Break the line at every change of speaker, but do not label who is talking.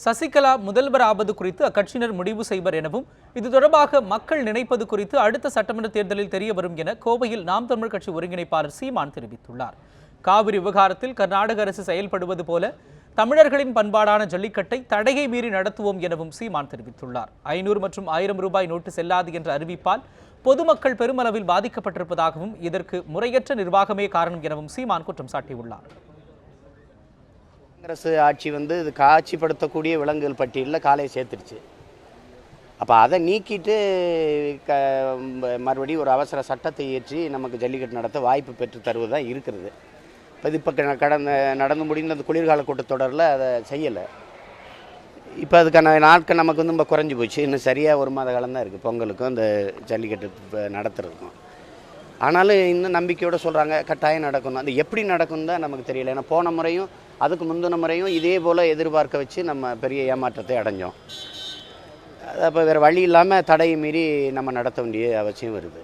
சசிகலா முதல்வர் ஆபது குறித்து அக்கட்சியினர் முடிவு செய்வர் எனவும் இது தொடர்பாக மக்கள் நினைப்பது குறித்து அடுத்த சட்டமன்ற தேர்தலில் தெரிய வரும் என கோவையில் நாம் தமிழ் கட்சி ஒருங்கிணைப்பாளர் சீமான் தெரிவித்துள்ளார். காவிரி விவகாரத்தில் கர்நாடக அரசு செயல்படுவது போல தமிழர்களின் பண்பாடான ஜல்லிக்கட்டை தடையை மீறி நடத்துவோம் எனவும் சீமான் தெரிவித்துள்ளார். ஐநூறு மற்றும் ஆயிரம் ரூபாய் நோட்டு செல்லாது என்ற அறிவிப்பால் பொதுமக்கள் பெருமளவில் பாதிக்கப்பட்டிருப்பதாகவும் இதற்கு முறையற்ற நிர்வாகமே காரணம் எனவும் சீமான் குற்றம் சாட்டியுள்ளார்.
காங்கிரஸ் ஆட்சி வந்து இது காட்சிப்படுத்தக்கூடிய விலங்குகள் பட்டியலில் காலையை சேர்த்துருச்சு. அப்போ அதை நீக்கிட்டு க மறுபடியும் ஒரு அவசர சட்டத்தை இயற்றி நமக்கு ஜல்லிக்கட்டு நடத்த வாய்ப்பு பெற்று தருவது தான் இருக்கிறது. இப்போ இது இப்போ க- கடந்த நடந்து முடிந்த அந்த குளிர்கால கூட்டத்தொடரில் அதை செய்யலை. இப்போ அதுக்கான நாட்கள் நமக்கு வந்து ரொம்ப குறைஞ்சி போச்சு. இன்னும் சரியாக ஒரு மாத காலம் தான் இருக்குது பொங்கலுக்கும் இந்த ஜல்லிக்கட்டு நடத்துறதுக்கும். ஆனாலும் இன்னும் நம்பிக்கையோட சொல்கிறாங்க கட்டாயம் நடக்கும் அது எப்படி நடக்கும் தான் நமக்கு தெரியல. ஏன்னா போன முறையும் அதுக்கு முந்தின முறையும் இதே போல் எதிர்பார்க்க வச்சு நம்ம பெரிய ஏமாற்றத்தை அடைஞ்சோம். அப்போ வேறு வழி இல்லாமல் தடையை மீறி நம்ம நடத்த வேண்டிய அவசியம் வருது.